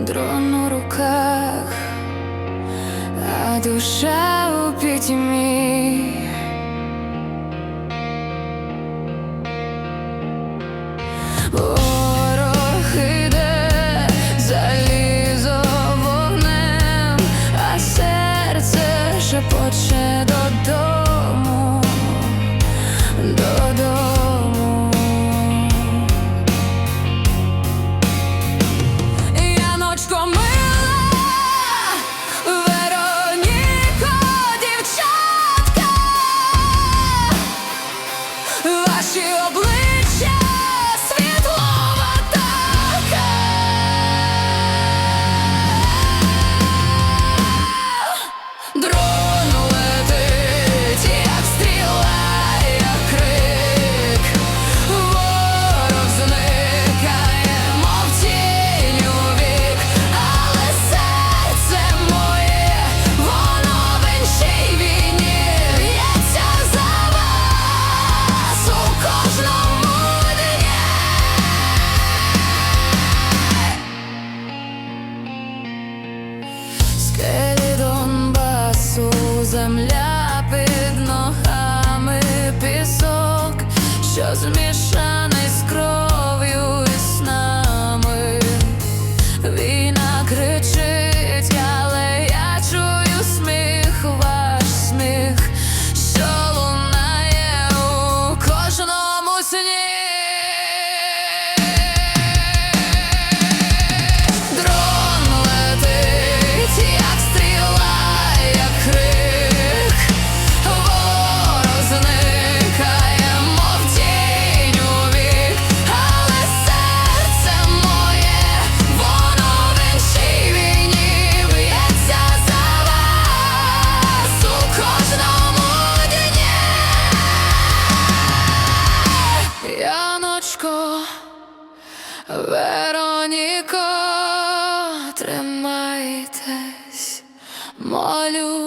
дрон у руках, а душа у пітьмі. Ваші обличчя земля під ногами пісок, що зміш. Вероніко, тримайтесь, молю.